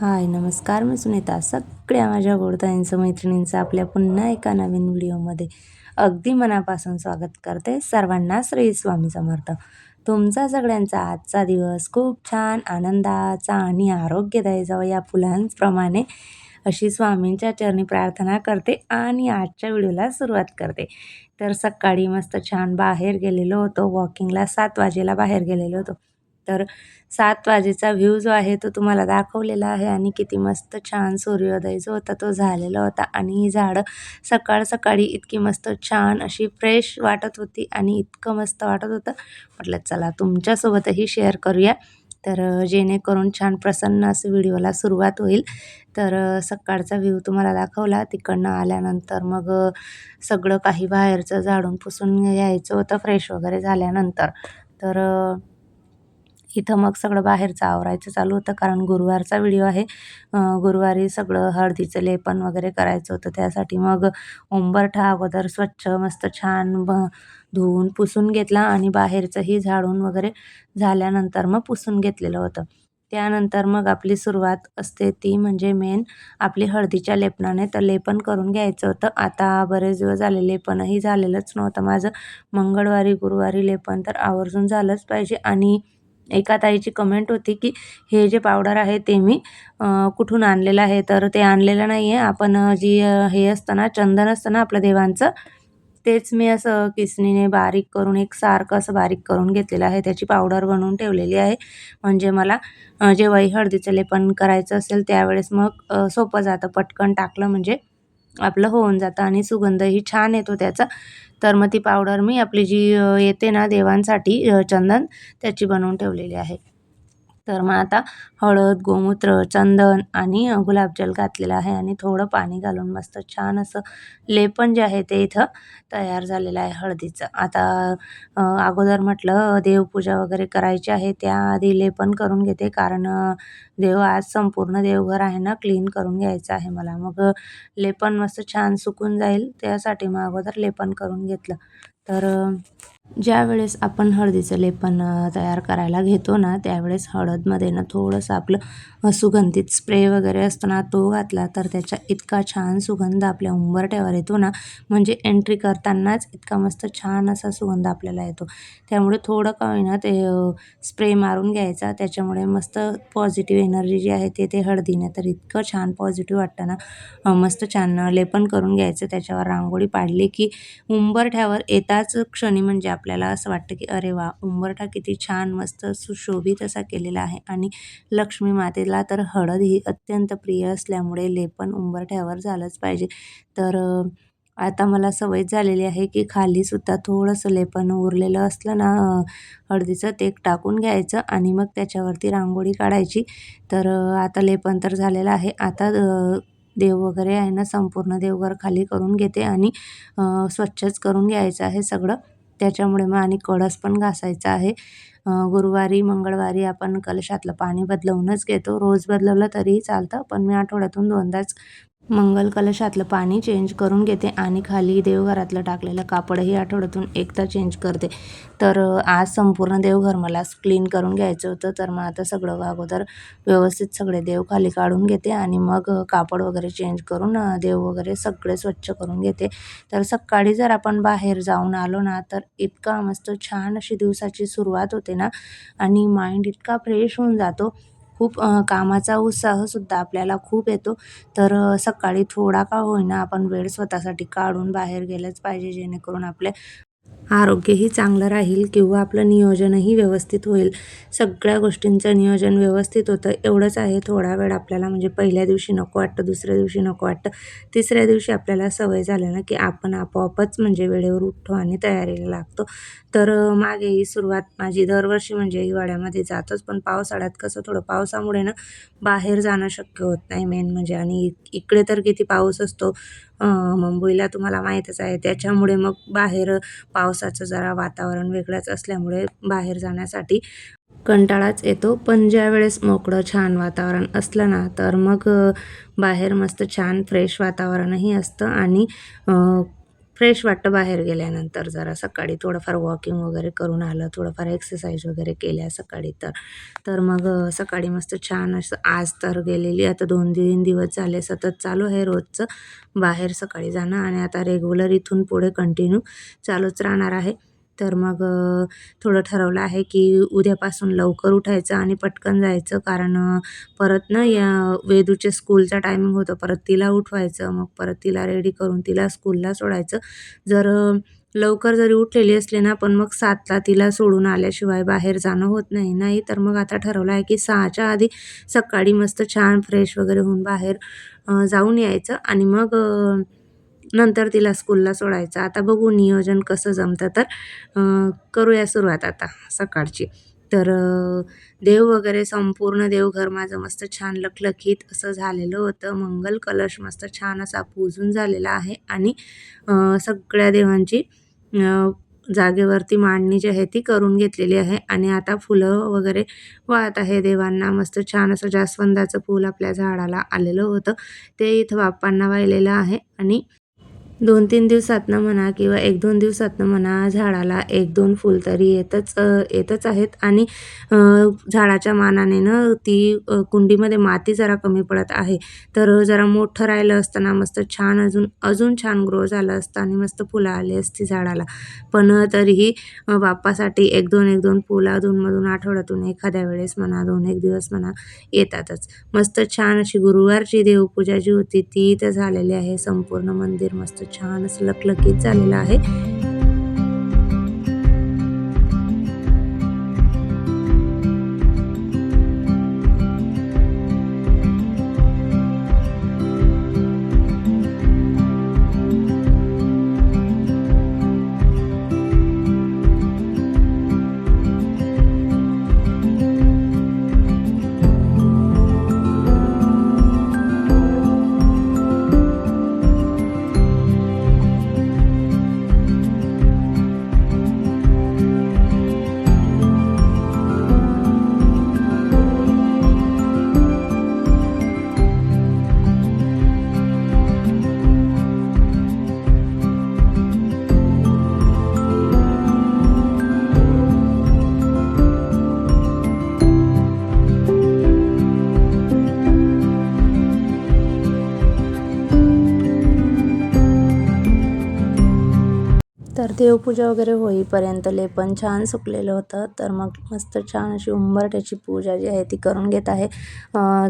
हाय नमस्कार. मी सुनीता. सगळ्या माझ्या गोडताईंचं मैत्रिणींचं आपल्या पुन्हा एका नवीन व्हिडिओमध्ये अगदी मनापासून स्वागत करते सर्वांना श्री स्वामी समर्थ. तुमचा सगळ्यांचा आजचा दिवस खूप छान आनंदाचा आणि आरोग्यदायी जावं या फुलांप्रमाणे अशी स्वामींच्या चरणी प्रार्थना करते आणि आजच्या व्हिडिओला सुरुवात करते. तर सकाळी मस्त छान बाहेर गेलेलो होतो वॉकिंगला सात वाजेला बाहेर गेलेलो होतो. तर सात वाजेचा व्ह्यू जो आहे तो तुम्हाला दाखवलेला आहे आणि किती मस्त छान सूर्योदय जो होता तो झालेला होता. आणि ही झाडं सकाळ सकाळी इतकी मस्त छान अशी फ्रेश वाटत होती आणि इतकं मस्त वाटत होतं. म्हटलं चला तुमच्यासोबतही शेअर करूया. तर जेणेकरून छान प्रसन्न असं व्हिडिओला सुरुवात होईल. तर सकाळचा व्ह्यू तुम्हाला दाखवला. तिकडनं आल्यानंतर मग सगळं काही बाहेरचं झाडून पुसून यायचं होतं फ्रेश वगैरे झाल्यानंतर. तर इथं मग सगळं बाहेरचं आवरायचं चालू होतं कारण गुरुवारचा व्हिडिओ आहे. गुरुवारी सगळं हळदीचं लेपन वगैरे करायचं होतं. त्यासाठी मग उंबरठा अगोदर स्वच्छ मस्त छान ब धुवून पुसून घेतला आणि बाहेरचंही झाडून वगैरे झाल्यानंतर मग पुसून घेतलेलं होतं. त्यानंतर मग आपली सुरुवात असते ती म्हणजे मेन आपली हळदीच्या लेपनाने तर लेपन करून घ्यायचं होतं. आता बरेच दिवस झाले लेपनही झालेलंच नव्हतं माझं. मंगळवारी गुरुवारी लेपन तर आवर्जून झालंच पाहिजे आणि एका ताईची कमेंट होती की हे जे पावडर आहे ते मी कुठून आणलेलं आहे? तर ते आणलेलं नाही आहे आपण जी हे असतं ना चंदन असतं ना आपलं देवांचं तेच मी असं किसणीने बारीक करून एक सारखं असं बारीक करून घेतलेलं आहे. त्याची पावडर बनवून ठेवलेली आहे. म्हणजे मला जेव्हाही हळदीचं लेपन करायचं असेल त्यावेळेस मग सोपं जातं. पटकन टाकलं म्हणजे आपलं होऊन जातं आणि सुगंधही छान येतो त्याचा. तर मग ती पावडर मी आपली जी येते ना देवांसाठी चंदन त्याची बनवून ठेवलेली आहे. तर मग आता हळद गोमूत्र चंदन आणि गुलाबजल घातलेलं आहे आणि थोडं पाणी घालून मस्त छान असं लेपन जे आहे ते इथं तयार झालेलं आहे हळदीचं. आता अगोदर म्हटलं देवपूजा वगैरे करायची आहे त्याआधी लेपन करून घेते कारण देव आज संपूर्ण देवघर आहे ना क्लीन करून घ्यायचं आहे मला. मग लेपन मस्त छान सुकून जाईल त्यासाठी मग अगोदर लेपन करून घेतलं. तर ज्यावेळेस आपण हळदीचं लेपन तयार करायला घेतो ना त्यावेळेस हळदमध्ये ना थोडंसं आपलं सुगंधित स्प्रे वगैरे असतो ना तो घातला तर त्याचा इतका छान सुगंध आपल्या उंबरठ्यावर येतो ना म्हणजे एंट्री करतानाच इतका मस्त छान असा सुगंध आपल्याला येतो. त्यामुळे थोडं का होईना ते स्प्रे मारून घ्यायचा त्याच्यामुळे मस्त पॉझिटिव्ह एनर्जी जी आहे ते ते हळदीने तर इतकं छान पॉझिटिव्ह वाटतं ना मस्त छान लेपन करून घ्यायचं त्याच्यावर रांगोळी पाडली की उंबरठ्यावर येताच क्षणी म्हणजे आपल्याला असं वाटतं की अरे वा उंबरठा किती छान मस्त सुशोभित असा केलेला आहे. आणि लक्ष्मी मातेला तर हळद ही अत्यंत प्रिय असल्यामुळे लेपन उंबरठ्यावर झालंच पाहिजे. तर आता मला सवय झालेली आहे की खालीसुद्धा थोडंसं लेपन उरलेलं असलं ना हळदीचं ते टाकून घ्यायचं आणि मग त्याच्यावरती रांगोळी काढायची. तर आता लेपन तर झालेलं आहे. आता देव वगैरे आहे ना संपूर्ण देवघर खाली करून घेते आणि स्वच्छच करून घ्यायचं आहे सगळं. त्याच्यामुळे मग आणि कळस पण घासायचा आहे. गुरुवारी मंगळवारी आपण कलशातलं पाणी बदलवूनच घेतो. रोज बदलवलं तरीही चालतं पण मी आठवड्यातून दोनदाच मंगल कलशातलं पाणी चेंज करून घेते आणि खाली देवघरातलं टाकलेलं कापडही आठवड्यातून एकदा चेंज करते. तर आज संपूर्ण देवघर मला क्लीन करून घ्यायचं होतं. तर मग आता सगळं अगोदर व्यवस्थित सगळे देव खाली काढून घेते आणि मग कापड वगैरे चेंज करून देव वगैरे सगळे स्वच्छ करून घेते. तर सकाळी जर आपण बाहेर जाऊन आलो ना तर इतका मस्त छान अशी दिवसाची सुरुवात होते ना. आणि माइंड इतका फ्रेश होऊन जातो. खूप कामाचा उत्साहसुद्धा आपल्याला खूप येतो. तर सकाळी थोडा का होईना आपण वेळ स्वतःसाठी काढून बाहेर गेलंच पाहिजे जेणेकरून आपले आरोग्यही चांगलं राहील किंवा आपलं नियोजनही व्यवस्थित होईल. सगळ्या गोष्टींचं नियोजन व्यवस्थित होतं. एवढंच आहे थोडा वेळ आपल्याला म्हणजे पहिल्या दिवशी नको वाटतं दुसऱ्या दिवशी नको वाटतं. तिसऱ्या दिवशी आपल्याला सवय झालं ना की आपण आपोआपच म्हणजे वेळेवर उठतो आणि तयारीला लागतो. तर मागे ही सुरुवात माझी दरवर्षी म्हणजे हिवाळ्यामध्ये जातोच. पण पावसाळ्यात कसं थोडं पावसामुळे ना बाहेर जाणं शक्य होत नाही मेन म्हणजे. आणि इकडे तर किती पाऊस असतो मुंबईला तुम्हाला माहीतच आहे. त्याच्यामुळे मग बाहेर पावसाचं जरा वातावरण वेगळंच असल्यामुळे बाहेर जाण्यासाठी कंटाळाच येतो. पण ज्या वेळेस मोकळं छान वातावरण असलं ना तर मग बाहेर मस्त छान फ्रेश वातावरणही असतं आणि फ्रेश वाटतं बाहेर गेल्यानंतर जरा सकाळी थोडंफार वॉकिंग वगैरे करून आलं थोडंफार एक्सरसाइज वगैरे केल्या सकाळी तर. तर मग सकाळी मस्त छान असं आज तर गेलेली आता दोन तीन दिवस झाले सतत चालू आहे रोजचं. बाहेर सकाळी जाणं आणि आता रेग्युलर इथून पुढे कंटिन्यू चालूच राहणार आहे. तर मग थोडं ठरवलं आहे की उद्यापासून लवकर उठायचं आणि पटकन जायचं. कारण परत ना या वेदूचे स्कूलचा टायमिंग होतं. परत तिला उठवायचं मग परत तिला रेडी करून तिला स्कूलला सोडायचं. जर लवकर जरी उठलेली असली ना पण मग सातला तिला सोडून आल्याशिवाय बाहेर जाणं होत नाही. नाही तर मग आता ठरवलं आहे की सहाच्या आधी सकाळी मस्त छान फ्रेश वगैरे होऊन बाहेर जाऊन यायचं. आणि मग नंतर तिला स्कूलला सोडायचं. आता बघू नियोजन कसं जमतं तर करूया सुरुवात आता सकाळची. तर देव वगैरे संपूर्ण देवघर माझं मस्त छान लखलखीत असं झालेलं होतं. मंगल कलश मस्त छान असा पूजून झालेला आहे. आणि सगळ्या देवांची जागेवरती मांडणी जी आहे ती करून घेतलेली आहे. आणि आता फुलं वगैरे वाहत आहे देवांना. मस्त छान असं जास्वंदाचं फूल आपल्या झाडाला आलेलं होतं. ते इथं बाप्पांना वाहिलेलं आहे. आणि दोन तीन दिवसातनं म्हणा किंवा एक दोन दिवसातनं म्हणा झाडाला एक दोन फुल तरी येतच येतच आहेत. आणि झाडाच्या मानाने ना ती कुंडीमध्ये माती जरा कमी पडत आहे. तर जरा मोठं राहिलं असताना मस्त छान अजून अजून छान ग्रो झालं असतं आणि मस्त फुलं आली असती झाडाला. पण तरीही बाप्पासाठी एक दोन एक दोन फुलं अधूनमधून आठवड्यातून एखाद्या वेळेस म्हणा दोन एक दिवस म्हणा येतातच. मस्त छान अशी गुरुवारची देवपूजा जी होती ती इथं झालेली आहे. संपूर्ण मंदिर मस्त छान असं लखलखीत झालेलं आहे. तर देवपूजा वगैरे होईपर्यंत लेपन छान सुकलेलं होतं. तर मग मस्त छान अशी उंबरठ्याची पूजा जी आहे ती करून घेत आहे.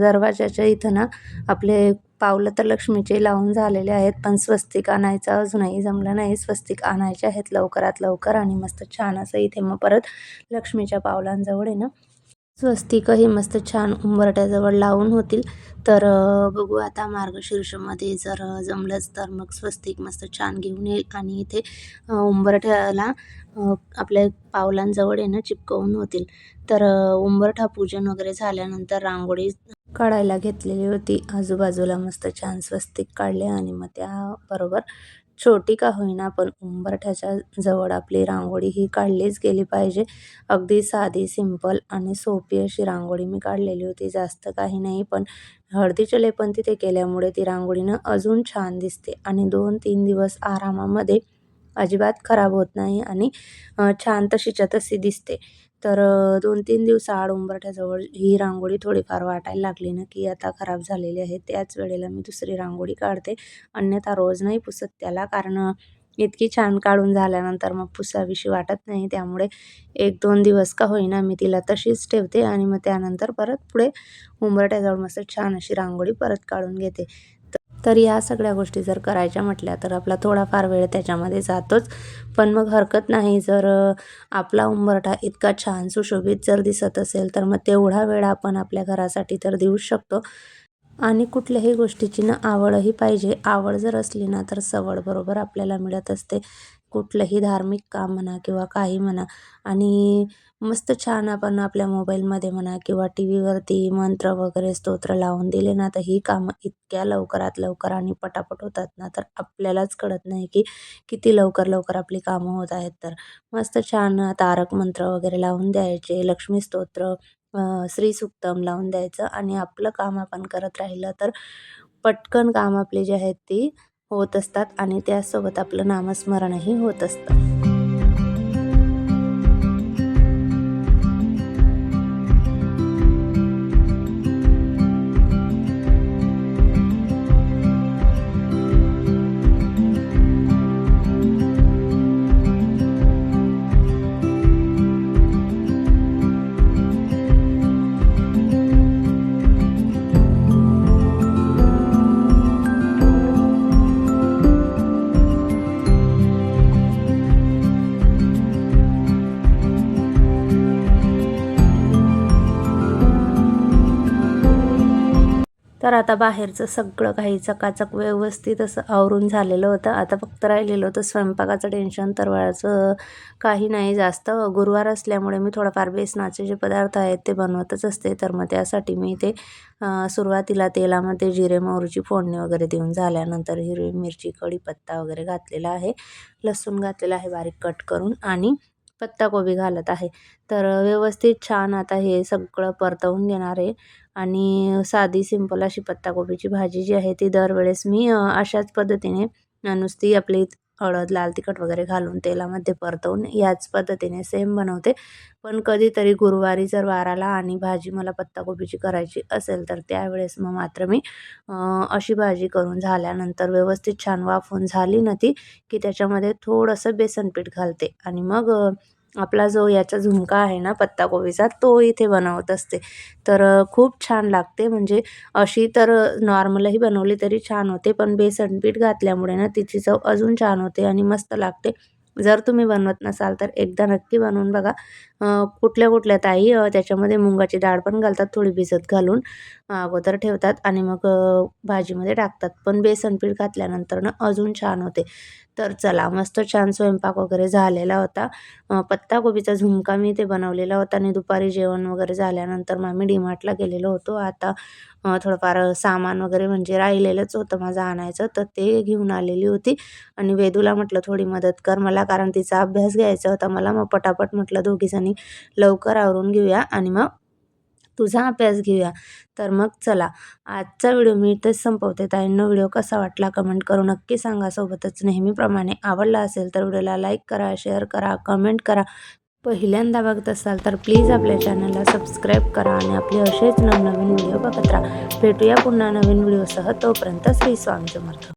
दरवाजाच्या इथं ना आपले पावलं तर लक्ष्मीचे लावून झालेले आहेत पण स्वस्तिक आणायचं अजूनही जमलं नाही. स्वस्तिक आणायचे आहेत लवकरात लवकर आणि मस्त छान असं इथे मग परत लक्ष्मीच्या पावलांजवळ आहे ना. स्वस्तिक हे मस्त छान उंबरठ्याजवळ लावून होतील. तर बघू आता मार्गशीर्षमध्ये जर जमलंच तर मग स्वस्तिक मस्त छान घेऊन येईल. आणि इथे उंबरठ्याला आपल्या पावलांजवळ येणं चिपकवून होतील. तर उंबरठा पूजन वगैरे झाल्यानंतर रांगोळी काढायला घेतलेली होती. आजूबाजूला मस्त छान स्वस्तिक काढले आणि मग त्याबरोबर छोटी का होईना पण उंबरठ्याच्या जवळ आपली रांगोळी ही काढलीच गेली पाहिजे. अगदी साधी सिंपल आणि सोपी अशी रांगोळी मी काढलेली होती. जास्त काही नाही पण हळदीचे लेपन तिथे केल्यामुळे ती रांगोळीनं अजून छान दिसते आणि दोन तीन दिवस आरामामध्ये अजिबात खराब होत नाही आणि छान तशीच्या तशी दिसते. तर दोन तीन दिवसाआड उंबरठ्याजवळ ही रांगोळी थोडीफार वाटायला लागली ना की आता खराब झालेली आहे. त्याच वेळेला मी दुसरी रांगोळी काढते. अन्यथा रोज नाही पुसत त्याला कारण इतकी छान काढून झाल्यानंतर मग पुसावीशी वाटत नाही. त्यामुळे एक दोन दिवस का होईना मी तिला तशीच ठेवते आणि मग त्यानंतर परत पुढे उंबरठ्याजवळ मस्त छान अशी रांगोळी परत काढून घेते. तर या सगळ्या गोष्टी जर करायच्या म्हटल्या तर आपला थोडाफार वेळ त्याच्यामध्ये जातोच. पण मग हरकत नाही जर आपला उंबरठा इतका छान सुशोभित जर दिसत असेल तर मग तेवढा वेळ आपण आपल्या घरासाठी तर देऊच शकतो. आणि कुठल्याही गोष्टीची ना आवडही पाहिजे. आवड जर असली ना तर सवड बरोबर आपल्याला मिळत असते. कुठलंही धार्मिक काम म्हणा किंवा काही म्हणा आणि मस्त छान आपण आपल्या मोबाईलमध्ये म्हणा किंवा टी व्हीवरती मंत्र वगैरे स्तोत्र लावून दिले ना तर ही कामं इतक्या लवकरात लवकर आणि पटापट होतात ना तर आपल्यालाच कळत नाही की किती लवकर लवकर आपली कामं होत आहेत. तर मस्त छान तारक मंत्र वगैरे लावून द्यायचे लक्ष्मी स्तोत्र श्री सुक्तम लावून द्यायचं आणि आपलं काम आपण करत राहिलं तर पटकन काम आपली जी आहेत ती होत असतात आणि त्यासोबत आपलं नामस्मरणही होत असतं. तर आता बाहेरचं सगळं काही चकाचक व्यवस्थित असं आवरून झालेलं होतं. आता फक्त राहिलेलं होतं स्वयंपाकाचं टेन्शन तर वेळाचं काही नाही. जास्त गुरुवार असल्यामुळे मी थोडंफार बेसनाचे जे पदार्थ आहेत ते बनवतच असते. तर मग त्यासाठी मी ते सुरुवातीला तेलामध्ये जिरे मोहरीची फोडणी वगैरे देऊन झाल्यानंतर हिरवी मिरची कढीपत्ता वगैरे घातलेला आहे. लसूण घातलेला आहे बारीक कट करून. आणि पत्ताकोबी घालत आहे. तर व्यवस्थित छान आता हे सगळं परतवून घेणार आहे. आणि साधी सिंपल अशी पत्ताकोबीची भाजी जी आहे ती दरवेळेस मी अशाच पद्धतीने नुसती आपली हळद लाल तिखट वगैरे घालून तेलामध्ये परतवून याच पद्धतीने सेम बनवते. पण कधीतरी गुरुवारी जर वाराला आणि भाजी मला पत्ताकोबीची करायची असेल तर त्यावेळेस मग मात्र मी अशी भाजी करून झाल्यानंतर व्यवस्थित छान वाफून झाली ना ती की त्याच्यामध्ये थोडंसं बेसन पीठ घालते. आणि मग आपला जो याचा झुणका आहे ना पत्ताकोबीचा तो इथे बनवत असते. तर खूप छान लागते. म्हणजे अशी तर नॉर्मलही बनवली तरी छान होते पण बेसन पीठ घातल्यामुळे ना तिची चव अजून छान होते आणि मस्त लागते. जर तुम्ही बनवत नसाल तर एकदा नक्की बनवून बघा. कुठल्या कुठल्या ताई त्याच्यामध्ये मुंगाची डाळ पण घालतात थोडी भिजत घालून अगोदर ठेवतात आणि मग भाजीमध्ये टाकतात. पण बेसन पीठ घातल्यानंतर ना अजून छान होते. तर चला मस्त छान स्वयंपाक वगैरे झालेला होता. पत्ताकोबीचा झुमका मी ते बनवलेला होता आणि दुपारी जेवण वगैरे झाल्यानंतर मग मी डीमार्टला गेलेलो होतो. आता थोडंफार सामान वगैरे म्हणजे राहिलेलंच होतं माझं आणायचं तर ते घेऊन आलेली होती. आणि वेदूला म्हटलं थोडी मदत कर मला कारण तिचा अभ्यास घ्यायचा होता. मला मग पटापट म्हटलं दोघीजणी लवकर आवरून घेऊया आणि मग तुझा अभ्यास घेऊया. तर मग चला. आजचा व्हिडिओ मी इथेच संपवते. ताईंनो व्हिडिओ कसा वाटला कमेंट करू नक्की सांगा. सोबतच नेहमीप्रमाणे आवडला असेल तर व्हिडिओला लाईक करा शेअर करा कमेंट करा. पहिल्यांदा बघत असाल तर प्लीज आपल्या चॅनलला सबस्क्राईब करा आणि आपले असेच नवनवीन व्हिडिओ बघत राहा. भेटूया पुन्हा नवीन व्हिडिओसह. तोपर्यंत श्री स्वामी समर्थ.